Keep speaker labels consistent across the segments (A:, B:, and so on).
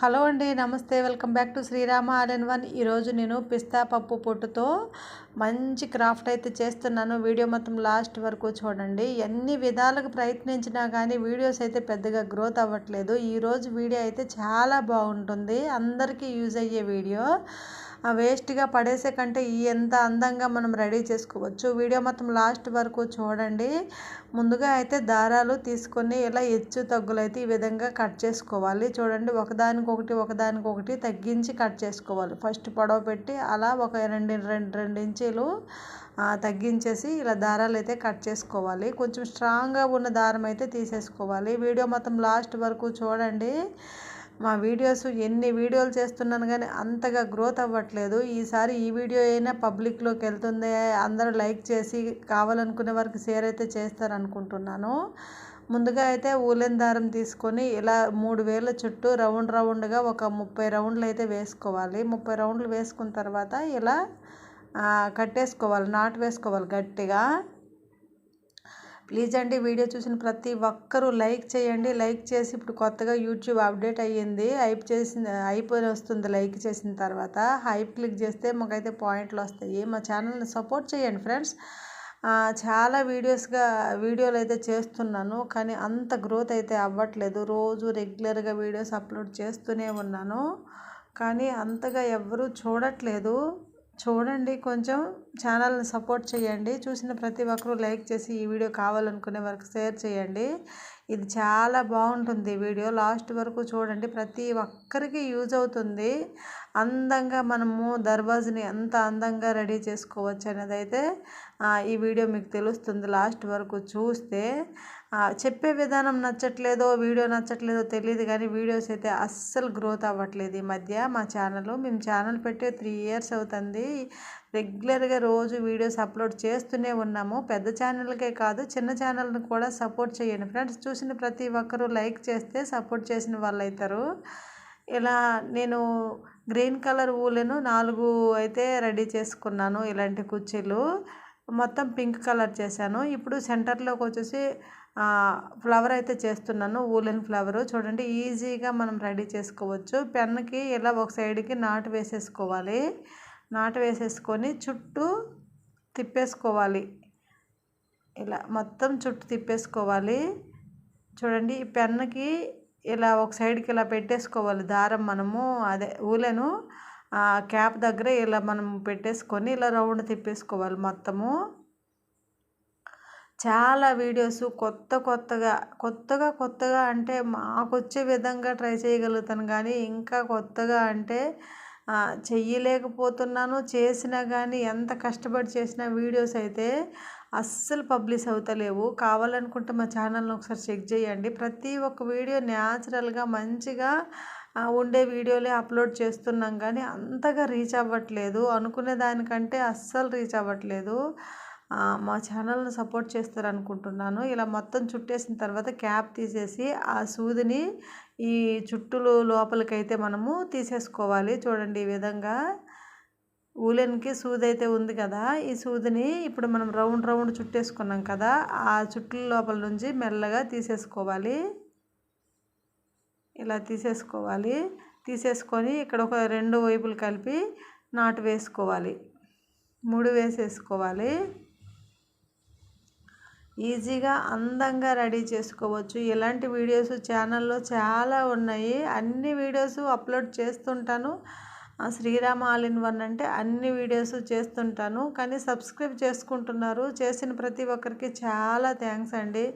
A: Hello అండి నమస్తే. Welcome back to Srirama all in one ఈరోజు నేను పిస్తా పప్పు పొట్టుతో మంచి క్రాఫ్ట్ అయితే చేస్తున్నాను. వీడియో మొత్తం లాస్ట్ వరకు చూడండి. ఎన్ని విధాలుగా ప్రయత్నించినా కానీ వీడియోస్ అయితే పెద్దగా గ్రోత్ అవ్వట్లేదు. ఈరోజు వీడియో అయితే చాలా బాగుంటుంది. అందరికీ యూజ్ అయ్యే వీడియో. వేస్ట్గా పడేసే కంటే ఎంత అందంగా మనం రెడీ చేసుకోవచ్చు. వీడియో మొత్తం లాస్ట్ వరకు చూడండి. ముందుగా అయితే దారాలు తీసుకొని ఇలా హెచ్చు తగ్గులైతే ఈ విధంగా కట్ చేసుకోవాలి. చూడండి ఒకదానికొకటి ఒకదానికొకటి తగ్గించి కట్ చేసుకోవాలి. ఫస్ట్ పొడవ పెట్టి అలా ఒక రెండు రెండు రెండు ఇంచీలు తగ్గించేసి ఇలా దారాలు అయితే కట్ చేసుకోవాలి. కొంచెం స్ట్రాంగ్గా ఉన్న దారం అయితే తీసేసుకోవాలి. వీడియో మొత్తం లాస్ట్ వరకు చూడండి. మా వీడియోస్ ఎన్ని వీడియోలు చేస్తున్నాను కానీ అంతగా గ్రోత్ అవ్వట్లేదు. ఈసారి ఈ వీడియో అయినా పబ్లిక్లోకి వెళ్తుంది అందరూ లైక్ చేసి కావాలనుకునే వారికి షేర్ అయితే చేస్తారనుకుంటున్నాను. ముందుగా అయితే ఊలెన్ దారం తీసుకొని ఇలా మూడు వేల చుట్టూ రౌండ్ రౌండ్గా ఒక ముప్పై రౌండ్లు అయితే వేసుకోవాలి. ముప్పై రౌండ్లు వేసుకున్న తర్వాత ఇలా కట్టేసుకోవాలి నాటు వేసుకోవాలి గట్టిగా. ప్లీజ్ అండి వీడియో చూసిన ప్రతి ఒక్కరూ లైక్ చేయండి. లైక్ చేసి ఇప్పుడు కొత్తగా యూట్యూబ్ అప్డేట్ అయ్యింది. హైప్ చేసిన హైప్ వస్తుంది లైక్ చేసిన తర్వాత. హైప్ క్లిక్ చేస్తే మాకైతే పాయింట్లు వస్తాయి. మా ఛానల్ని సపోర్ట్ చేయండి ఫ్రెండ్స్. చాలా వీడియోస్గా వీడియోలు అయితే చేస్తున్నాను. కానీ అంత గ్రోత్ అయితే అవ్వట్లేదు. రోజు రెగ్యులర్గా వీడియోస్ అప్లోడ్ చేస్తూనే ఉన్నాను. కానీ అంతగా ఎవరూ చూడట్లేదు. చూడండి కొంచెం ఛానల్ని సపోర్ట్ చేయండి. చూసిన ప్రతి ఒక్కరూ లైక్ చేసి ఈ వీడియో కావాలనుకునే వరకు షేర్ చేయండి. ఇది చాలా బాగుంటుంది. వీడియో లాస్ట్ వరకు చూడండి. ప్రతి ఒక్కరికి యూజ్ అవుతుంది. అందంగా మనము దర్వాజని ఎంత అందంగా రెడీ చేసుకోవచ్చు అనేది అయితే ఈ వీడియో మీకు తెలుస్తుంది. లాస్ట్ వరకు చూస్తే చెప్పే విధానం నచ్చట్లేదో వీడియో నచ్చట్లేదో తెలియదు కానీ వీడియోస్ అయితే అస్సలు గ్రోత్ అవ్వట్లేదు ఈ మధ్య మా ఛానల్. మేము ఛానల్ పెట్టి త్రీ ఇయర్స్ అవుతుంది. రెగ్యులర్గా రోజు వీడియోస్ అప్లోడ్ చేస్తూనే ఉన్నాము. పెద్ద ఛానల్కే కాదు చిన్న ఛానల్ని కూడా సపోర్ట్ చేయండి. ఫ్రెండ్స్ చూసిన ప్రతి ఒక్కరూ లైక్ చేస్తే సపోర్ట్ చేసిన వాళ్ళు అవుతారు ఇలా నేను గ్రీన్ కలర్ ఊలను నాలుగు అయితే రెడీ చేసుకున్నాను ఇలాంటి కుర్చీలు. మొత్తం పింక్ కలర్ చేశాను. ఇప్పుడు సెంటర్లోకి వచ్చేసి ఫ్లవర్ అయితే చేస్తున్నాను ఊలెన్ ఫ్లవర్. చూడండి ఈజీగా మనం రెడీ చేసుకోవచ్చు. పెన్కి ఇలా ఒక సైడ్కి నాటు వేసేసుకోవాలి. నాటు వేసేసుకొని చుట్టూ తిప్పేసుకోవాలి. ఇలా మొత్తం చుట్టూ తిప్పేసుకోవాలి. చూడండి ఈ పెన్నుకి ఇలా ఒక సైడ్కి ఇలా పెట్టేసుకోవాలి దారం మనము. అదే ఊలెను క్యాప్ దగ్గర ఇలా మనం పెట్టేసుకొని ఇలా రౌండ్ తిప్పేసుకోవాలి మొత్తము. చాలా వీడియోస్ కొత్త కొత్తగా కొత్తగా కొత్తగా అంటే మాకు వచ్చే విధంగా ట్రై చేయగలుగుతాను. కానీ ఇంకా కొత్తగా అంటే చెయ్యలేకపోతున్నాను చేసినా కానీ ఎంత కష్టపడి చేసిన వీడియోస్ అయితే అస్సలు పబ్లిష్ అవుతలేవు. కావాలనుకుంటే మా ఛానల్ని ఒకసారి చెక్ చేయండి. ప్రతి ఒక్క వీడియో న్యాచురల్గా మంచిగా ఉండే వీడియోలే అప్లోడ్ చేస్తున్నాం కానీ అంతగా రీచ్ అవ్వట్లేదు. అనుకునే దానికంటే అస్సలు రీచ్ అవ్వట్లేదు. మా ఛానల్ని సపోర్ట్ చేస్తారనుకుంటున్నాను. ఇలా మొత్తం చుట్టేసిన తర్వాత క్యాప్ తీసేసి ఆ సూదిని ఈ చుట్టులు లోపలికైతే మనము తీసేసుకోవాలి. చూడండి ఈ విధంగా ఊలెన్కి సూది అయితే ఉంది కదా ఈ సూదిని ఇప్పుడు మనం రౌండ్ రౌండ్ చుట్టేసుకున్నాం కదా ఆ చుట్టుల లోపల నుంచి మెల్లగా తీసేసుకోవాలి. ఇలా తీసేసుకోవాలి. తీసేసుకొని ఇక్కడ ఒక రెండు వైపులు కలిపి నాటు వేసుకోవాలి. ముడి వేసేసుకోవాలి. ఈజీగా అందంగా రెడీ చేసుకోవచ్చు. ఇలాంటి వీడియోస్ ఛానల్లో చాలా ఉన్నాయి. అన్ని వీడియోస్ అప్లోడ్ చేస్తుంటాను. శ్రీరామ ఆల్ ఇన్ వన్ అంటే అన్ని వీడియోస్ చేస్తుంటాను. కానీ సబ్స్క్రైబ్ చేసుకుంటున్నారు. చేసిన ప్రతి ఒక్కరికి చాలా థ్యాంక్స్ అండి.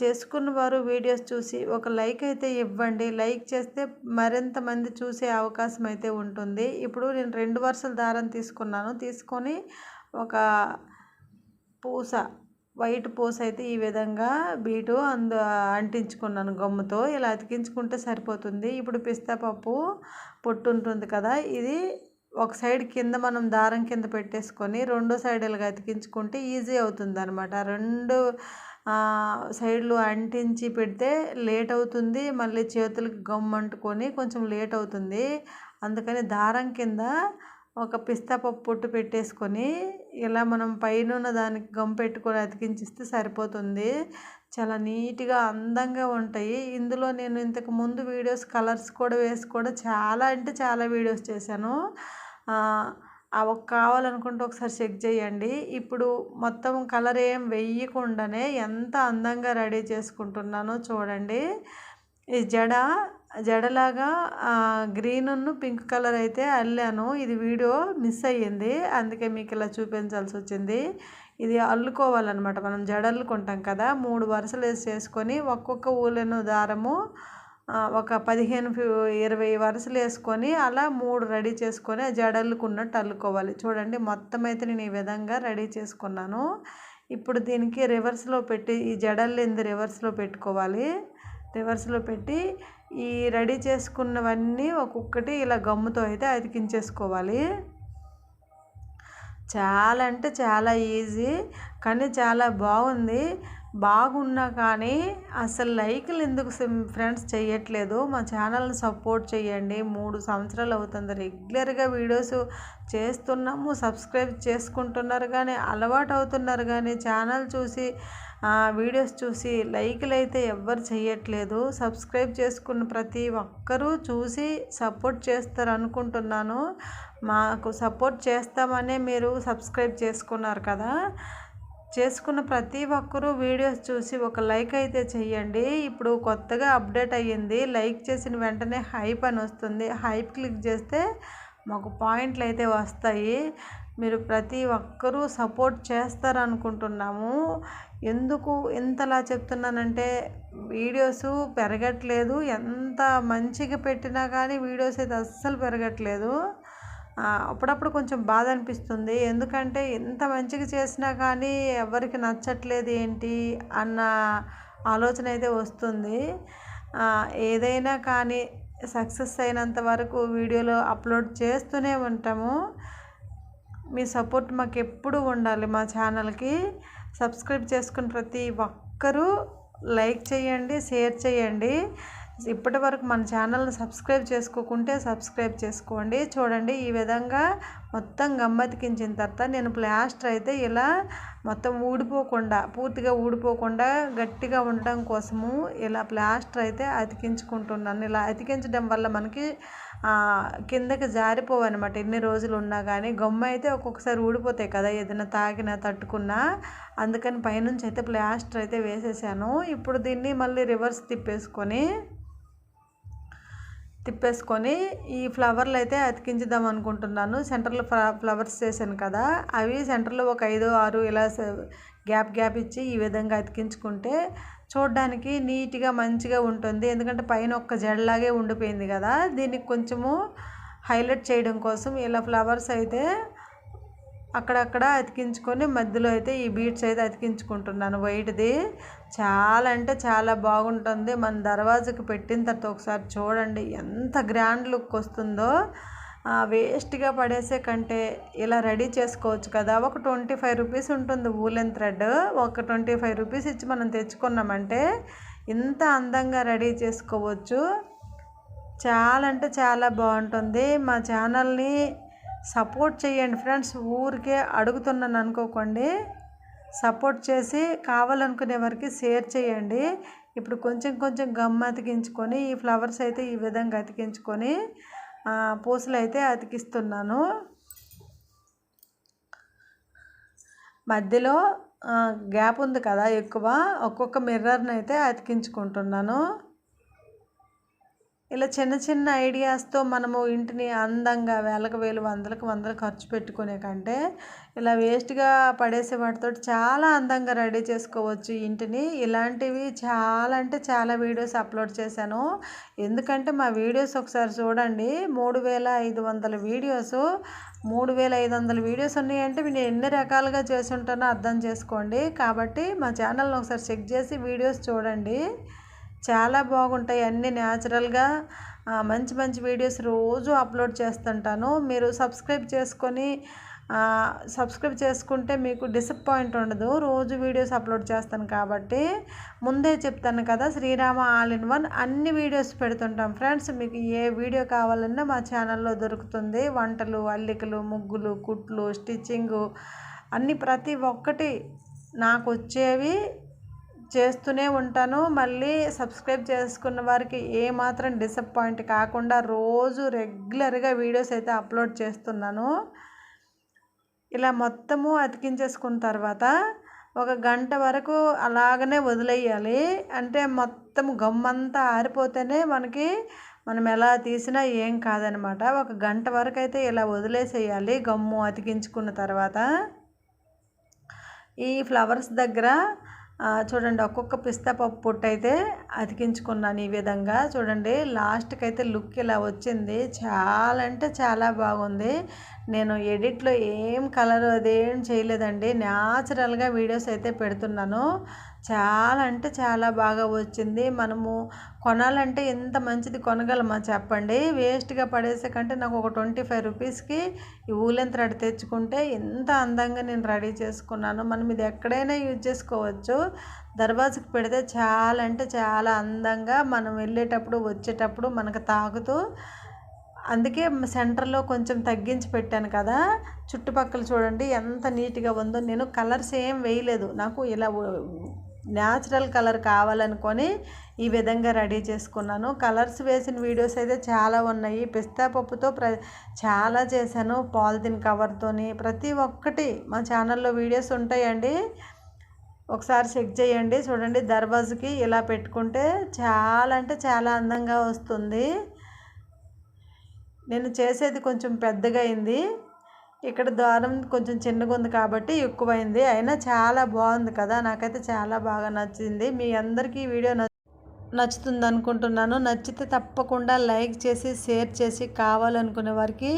A: చేసుకున్న వారు వీడియోస్ చూసి ఒక లైక్ అయితే ఇవ్వండి. లైక్ చేస్తే మరింత మంది చూసే అవకాశం అయితే ఉంటుంది. ఇప్పుడు నేను రెండు వరుసల దారం తీసుకున్నాను. తీసుకొని ఒక పూస వైట్ పూస అయితే ఈ విధంగా బీటు అందు అంటించుకున్నాను గమ్ముతో. ఇలా అతికించుకుంటే సరిపోతుంది. ఇప్పుడు పిస్తా పప్పు పొట్టు ఉంటుంది కదా ఇది ఒక సైడ్ కింద మనం దారం కింద పెట్టేసుకొని రెండో సైడ్ ఇలాగ అతికించుకుంటే ఈజీ అవుతుంది అనమాట రెండు సైడ్లు అంటించి పెడితే లేట్ అవుతుంది. మళ్ళీ చేతులకి గమ్ అంటుకొని కొంచెం లేట్ అవుతుంది. అందుకని దారం కింద ఒక పిస్తా పప్పు పొట్టు పెట్టేసుకొని ఇలా మనం పైన దానికి గమ్ పెట్టుకొని అతికించిస్తే సరిపోతుంది. చాలా నీట్గా అందంగా ఉంటాయి. ఇందులో నేను ఇంతకు ముందు వీడియోస్ కలర్స్ కూడా వేసి కూడా చాలా అంటే చాలా వీడియోస్ చేశాను. అవి కావాలనుకుంటే ఒకసారి చెక్ చేయండి. ఇప్పుడు మొత్తం కలర్ ఏం వేయకుండానే ఎంత అందంగా రెడీ చేసుకుంటున్నానో చూడండి. ఈ జడ జడలాగా గ్రీన్ను పింక్ కలర్ అయితే అల్లాను. ఇది వీడియో మిస్ అయ్యింది. అందుకే మీకు ఇలా చూపించాల్సి వచ్చింది. ఇది అల్లుకోవాలన్నమాట. మనం జడల్లుకుంటాం కదా మూడు వరుసలు వేసి చేసుకొని ఒక్కొక్క ఊలెను దారము ఒక పదిహేను ఇరవై వరుసలు వేసుకొని అలా మూడు రెడీ చేసుకొని జడల్లుకున్నట్టు అల్లుకోవాలి. చూడండి మొత్తం అయితే నేను ఈ విధంగా రెడీ చేసుకున్నాను. ఇప్పుడు దీనికి రివర్స్లో పెట్టి ఈ జడల్లింది రివర్స్లో పెట్టుకోవాలి. రివర్స్లో పెట్టి ఈ రెడీ చేసుకున్నవన్నీ ఒక్కొక్కటి ఇలా గమ్ముతో అయితే అతికించేసుకోవాలి. చాలా అంటే చాలా ఈజీ కానీ చాలా బాగుంది. బాగున్నా కానీ అసలు లైక్లు ఎందుకు ఫ్రెండ్స్ చేయట్లేదు మా ఛానల్ని సపోర్ట్ చేయండి మూడు సంవత్సరాలు అవుతుంది. రెగ్యులర్గా వీడియోస్ చేస్తున్నాము సబ్స్క్రైబ్ చేసుకుంటున్నారు కానీ అలవాటు అవుతున్నారు కానీ ఛానల్ చూసి వీడియోస్ చూసి లైక్లు అయితే ఎవ్వరు చేయట్లేదు సబ్స్క్రైబ్ చేసుకున్న ప్రతి ఒక్కరూ చూసి సపోర్ట్ చేస్తారు అనుకుంటున్నాను మాకు సపోర్ట్ చేస్తామనే మీరు సబ్స్క్రైబ్ చేసుకున్నారు కదా. చేసుకున్న ప్రతి ఒక్కరూ వీడియోస్ చూసి ఒక లైక్ అయితే చేయండి ఇప్పుడు కొత్తగా అప్డేట్ అయ్యింది. లైక్ చేసిన వెంటనే హైప్ అని వస్తుంది. హైప్ క్లిక్ చేస్తే మాకు పాయింట్లు అయితే వస్తాయి. మీరు ప్రతి ఒక్కరూ సపోర్ట్ చేస్తారనుకుంటున్నాము. ఎందుకు ఇంతలా చెప్తున్నానంటే వీడియోస్ పెరగట్లేదు. ఎంత మంచిగా పెట్టినా కానీ వీడియోస్ అయితే అస్సలు పెరగట్లేదు. అప్పుడప్పుడు కొంచెం బాధ అనిపిస్తుంది. ఎందుకంటే ఎంత మంచిగా చేసినా కానీ ఎవరికి నచ్చట్లేదు ఏంటి అన్న ఆలోచన అయితే వస్తుంది. ఏదైనా కానీ సక్సెస్ అయినంత వరకు వీడియోలో అప్లోడ్ చేస్తూనే ఉంటాము. మీ సపోర్ట్ మాకు ఎప్పుడు ఉండాలి మా ఛానల్కి. సబ్స్క్రైబ్ చేసుకుని ప్రతి ఒక్కరూ లైక్ చేయండి షేర్ చేయండి. ఇప్పటి వరకు మన ఛానల్ని సబ్స్క్రైబ్ చేసుకోకుంటే సబ్స్క్రైబ్ చేసుకోండి. చూడండి ఈ విధంగా మొత్తం గమ్మతికించిన తర్వాత నేను ప్లాస్టర్ అయితే ఇలా మొత్తం ఊడిపోకుండా పూర్తిగా ఊడిపోకుండా గట్టిగా ఉండడం కోసము ఇలా ప్లాస్టర్ అయితే అతికించుకుంటున్నాను. ఇలా అతికించడం వల్ల మనకి కిందకి జారిపోవన్నమాట ఎన్ని రోజులు ఉన్నా కానీ గమ్మ అయితే ఒక్కొక్కసారి ఊడిపోతాయి కదా ఏదైనా తాగినా తట్టుకున్నా. అందుకని పైనుంచి అయితే ప్లాస్టర్ అయితే వేసేసాను. ఇప్పుడు దీన్ని మళ్ళీ రివర్స్ తిప్పేసుకొని తిప్పేసుకొని ఈ ఫ్లవర్లు అయితే అతికించుదాం అనుకుంటున్నాను. సెంటర్లో ఫ్లవర్స్ చేశాను కదా అవి సెంటర్లో ఒక ఐదు ఆరు ఇలా గ్యాప్ గ్యాప్ ఇచ్చి ఈ విధంగా అతికించుకుంటే చూడడానికి నీట్గా మంచిగా ఉంటుంది. ఎందుకంటే పైన ఒక్క జడలాగే ఉండిపోయింది కదా దీనికి కొంచెము హైలైట్ చేయడం కోసం ఇలా ఫ్లవర్స్ అయితే అక్కడక్కడ అతికించుకొని మధ్యలో అయితే ఈ బీట్స్ అయితే అతికించుకుంటున్నాను. వైట్ది చాలా అంటే చాలా బాగుంటుంది. మన దర్వాజకు పెట్టిన తర్వాత ఒకసారి చూడండి ఎంత గ్రాండ్ లుక్ వస్తుందో. వేస్ట్గా పడేసే కంటే ఇలా రెడీ చేసుకోవచ్చు కదా. ఒక ట్వంటీ ఫైవ్ రూపీస్ ఉంటుంది వూలెన్ థ్రెడ్ ఒక ట్వంటీ ఫైవ్ రూపీస్ ఇచ్చి మనం తెచ్చుకున్నామంటే ఇంత అందంగా రెడీ చేసుకోవచ్చు. చాలా అంటే చాలా బాగుంటుంది. మా ఛానల్ని సపోర్ట్ చేయండి ఫ్రెండ్స్. ఊరికే అడుగుతున్నాను అనుకోకండి సపోర్ట్ చేసి కావాలనుకునే వారికి షేర్ చేయండి. ఇప్పుడు కొంచెం కొంచెం గమ్ అతికించుకొని ఈ ఫ్లవర్స్ అయితే ఈ విధంగా అతికించుకొని పూసలు అయితే అతికిస్తున్నాను. మధ్యలో గ్యాప్ ఉంది కదా ఎక్కువ. ఒక్కొక్క మిర్రర్ని అయితే అతికించుకుంటున్నాను. ఇలా చిన్న చిన్న ఐడియాస్తో మనము ఇంటిని అందంగా వేలకు వేలు వందలకు వందలు ఖర్చు పెట్టుకునే కంటే ఇలా వేస్ట్గా పడేసే వాటితో చాలా అందంగా రెడీ చేసుకోవచ్చు ఇంటిని. ఇలాంటివి చాలా అంటే చాలా వీడియోస్ అప్లోడ్ చేశాను. ఎందుకంటే మా వీడియోస్ ఒకసారి చూడండి. మూడు వేల ఐదు వందల వీడియోస్ మూడు వేల ఐదు వందల వీడియోస్ ఉన్నాయంటే నేను ఎన్ని రకాలుగా చేసి ఉంటానో అర్థం చేసుకోండి. కాబట్టి మా ఛానల్ని ఒకసారి చెక్ చేసి వీడియోస్ చూడండి. చాలా బాగుంటాయి. అన్నీ న్యాచురల్గా మంచి మంచి వీడియోస్ రోజు అప్లోడ్ చేస్తుంటాను. మీరు సబ్స్క్రైబ్ చేసుకొని సబ్స్క్రైబ్ చేసుకుంటే మీకు డిసప్పాయింట్ ఉండదు. రోజు వీడియోస్ అప్లోడ్ చేస్తాను కాబట్టి. ముందే చెప్తాను కదా శ్రీరామ ఆల్ ఇన్ వన్ అన్ని వీడియోస్ పెడుతుంటాం. ఫ్రెండ్స్ మీకు ఏ వీడియో కావాలన్నా మా ఛానల్లో దొరుకుతుంది. వంటలు అల్లికలు ముగ్గులు కుట్లు స్టిచ్చింగు అన్ని ప్రతి ఒక్కటి నాకు వచ్చేవి చేస్తూనే ఉంటాను. మళ్ళీ సబ్స్క్రైబ్ చేసుకున్న వారికి ఏమాత్రం డిసప్పాయింట్ కాకుండా రోజు రెగ్యులర్గా వీడియోస్ అయితే అప్లోడ్ చేస్తున్నాను. ఇలా మొత్తము అతికించేసుకున్న తర్వాత ఒక గంట వరకు అలాగనే వదిలేయాలి. అంటే మొత్తం గమ్మంతా ఆరిపోతేనే మనకి మనం ఎలా తీసినా ఏం కాదనమాట. ఒక గంట వరకు అయితే ఇలా వదిలేసేయాలి గమ్ము అతికించుకున్న తర్వాత. ఈ ఫ్లవర్స్ దగ్గర చూడండి ఒక్కొక్క పిస్తా పప్పు పొట్టు అయితే అతికించుకున్నాను ఈ విధంగా. చూడండి లాస్ట్కి అయితే లుక్ ఇలా వచ్చింది. చాలా అంటే చాలా బాగుంది. నేను ఎడిట్లో ఏం కలర్ అదేం చేయలేదండి. న్యాచురల్గా వీడియోస్ అయితే పెడుతున్నాను. చాలా అంటే చాలా బాగా వచ్చింది. మనము కొనాలంటే ఎంత మంచిది కొనగలమా చెప్పండి. వేస్ట్గా పడేసే కంటే నాకు ఒక ట్వంటీ ఫైవ్ రూపీస్కి ఈ ఊలెన్ థ్రెడ్ తెచ్చుకుంటే ఎంత అందంగా నేను రెడీ చేసుకున్నాను. మనం ఇది ఎక్కడైనా యూజ్ చేసుకోవచ్చు. దర్వాజకు పెడితే చాలా అంటే చాలా అందంగా మనం వెళ్ళేటప్పుడు వచ్చేటప్పుడు మనకు తాగుతూ అందుకే సెంటర్లో కొంచెం తగ్గించి పెట్టాను కదా. చుట్టుపక్కల చూడండి ఎంత నీట్గా ఉందో. నేను కలర్స్ ఏం వేయలేదు. నాకు ఇలా న్యాచురల్ కలర్ కావాలనుకొని ఈ విధంగా రెడీ చేసుకున్నాను. కలర్స్ వేసిన వీడియోస్ అయితే చాలా ఉన్నాయి. పిస్తా పప్పుతో ప్ర చాలా చేశాను పాలిథిన్ కవర్తోని. ప్రతి ఒక్కటి మా ఛానల్లో వీడియోస్ ఉంటాయండి. ఒకసారి చెక్ చేయండి. చూడండి దర్వాజుకి ఇలా పెట్టుకుంటే చాలా అంటే చాలా అందంగా వస్తుంది. నేను చేసేది కొంచెం పెద్దగా అయింది. ఇక్కడ ద్వారం కొంచెం చిన్నగా ఉంది కాబట్టి ఎక్కువైంది. అయినా చాలా బాగుంది కదా. నాకైతే చాలా బాగా నచ్చింది. మీ అందరికీ ఈ వీడియో నచ్చుతుంది అనుకుంటున్నాను. నచ్చితే తప్పకుండా లైక్ చేసి షేర్ చేసి కావాలనుకునే వారికి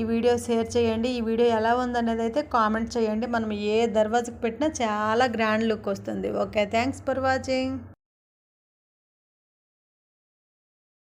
A: ఈ వీడియో షేర్ చేయండి. ఈ వీడియో ఎలా ఉందనేది అయితే కామెంట్ చేయండి. మనం ఏ దర్వాజకు పెట్టినా చాలా గ్రాండ్ లుక్ వస్తుంది. Okay thanks for watching.